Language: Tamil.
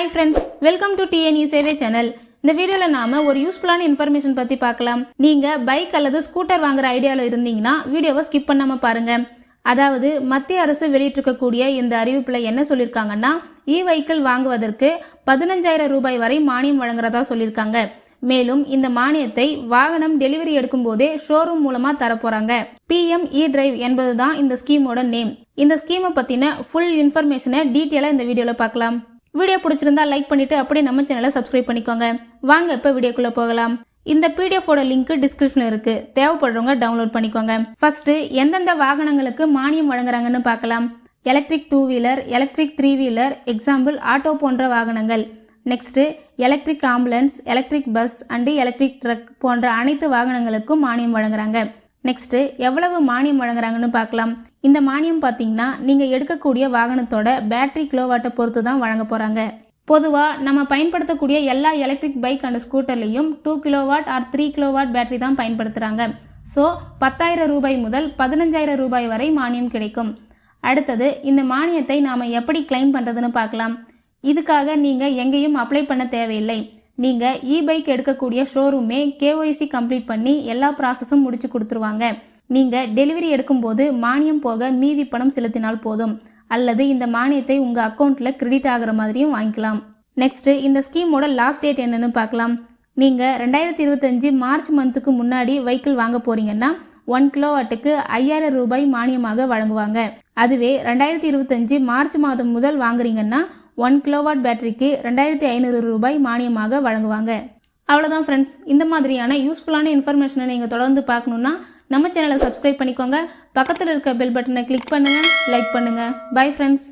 Hi friends welcome to TNE சேவை சேனல் இந்த வீடியோவில் நாம ஒரு யூஸ்ஃபுல்லான இன்ஃபர்மேஷன் பற்றி பார்க்கலாம். நீங்கள் பைக் அல்லது ஸ்கூட்டர் வாங்குற ஐடியாவில் இருந்தீங்கன்னா வீடியோவை ஸ்கிப் பண்ணாமல் பாருங்க. அதாவது மத்திய அரசு வெளியிட்டிருக்கக்கூடிய இந்த அறிவிப்பில் என்ன சொல்லியிருக்காங்கன்னா இ வெஹிக்கிள் வாங்குவதற்கு பதினஞ்சாயிரம் ரூபாய் வரை மானியம் வழங்குறதா சொல்லியிருக்காங்க மேலும் இந்த மானியத்தை வாகனம் டெலிவரி எடுக்கும் போதே ஷோரூம் மூலமா தரப்போறாங்க. பிஎம் இ டிரைவ் என்பதுதான் இந்த ஸ்கீமோட நேம் இந்த ஸ்கீமை பத்தின ஃபுல் இன்ஃபர்மேஷனை டீட்டெயிலாக இந்த வீடியோல பார்க்கலாம். வீடியோ பிடிச்சிருந்தா லைக் பண்ணிவிட்டு அப்படியே நம்ம சேனலை சப்ஸ்கிரைப் பண்ணிக்கோங்க. வாங்க இப்போ வீடியோக்குள்ளே போகலாம். இந்த பிடிஎஃபோட லிங்க் டிஸ்கிரிப்ஷனில் இருக்கு. தேவைப்படுறவங்க டவுன்லோட் பண்ணிக்கோங்க. ஃபர்ஸ்ட் எந்தெந்த வாகனங்களுக்கு மானியம் வழங்குறாங்கன்னு பார்க்கலாம். Electric two wheeler electric three wheeler example auto போன்ற வாகனங்கள். Next electric ambulance electric bus and electric truck போன்ற அனைத்து வாகனங்களுக்கும் மானியம் வழங்குறாங்க. நெக்ஸ்ட்டு எவ்வளவு மானியம் வழங்குறாங்கன்னு பார்க்கலாம். இந்த மானியம் பார்த்தீங்கன்னா நீங்கள் எடுக்கக்கூடிய வாகனத்தோட பேட்டரி கிலோவாட்டை பொறுத்து தான் வழங்க போகிறாங்க பொதுவாக நம்ம பயன்படுத்தக்கூடிய எல்லா electric bike and ஸ்கூட்டர்லேயும் two kilowatt or three kilowatt battery தான் பயன்படுத்துகிறாங்க ஸோ பத்தாயிரம் ரூபாய் முதல் பதினஞ்சாயிரம் ரூபாய் வரை மானியம் கிடைக்கும். அடுத்தது இந்த மானியத்தை நாம் எப்படி கிளைம் பண்ணுறதுன்னு பார்க்கலாம். இதுக்காக நீங்கள் எங்கேயும் அப்ளை பண்ண தேவையில்லை. நீங்கள் இ பைக் எடுக்கக்கூடிய ஷோரூமே கேஒய்சி கம்ப்ளீட் பண்ணி எல்லா ப்ராசஸும் முடிச்சு கொடுத்துருவாங்க. நீங்கள் டெலிவரி எடுக்கும்போது மானியம் போக மீதி பணம் செலுத்தினால் போதும். அல்லது இந்த மானியத்தை உங்கள் அக்கௌண்ட்டில் கிரெடிட் ஆகிற மாதிரியும் வாங்கிக்கலாம். நெக்ஸ்ட்டு இந்த ஸ்கீமோட லாஸ்ட் டேட் என்னென்னு பார்க்கலாம். நீங்கள் ரெண்டாயிரத்தி இருபத்தஞ்சி மார்ச் மந்த்துக்கு முன்னாடி வெஹிக்கிள் வாங்க போகிறீங்கன்னா ஒன் கிலோவாட்டுக்கு ஐயாயிரம் ரூபாய் மானியமாக வழங்குவாங்க. அதுவே ரெண்டாயிரத்தி இருபத்தஞ்சு மார்ச் மாதம் முதல் வாங்குறீங்கன்னா ஒன் கிலோவாட் பேட்டரிக்கு ரெண்டாயிரத்தி ஐநூறு ரூபாய் மானியமாக வழங்குவாங்க. அவ்வளோதான் ஃப்ரெண்ட்ஸ் இந்த மாதிரியான யூஸ்ஃபுல்லான இன்ஃபர்மேஷனை நீங்கள் தொடர்ந்து பார்க்கணுன்னா நம்ம சேனலை சப்ஸ்கிரைப் பண்ணிக்கோங்க. பக்கத்தில் இருக்க பெல் பட்டனை கிளிக் பண்ணுங்கள் லைக் பண்ணுங்கள் பை ஃப்ரெண்ட்ஸ்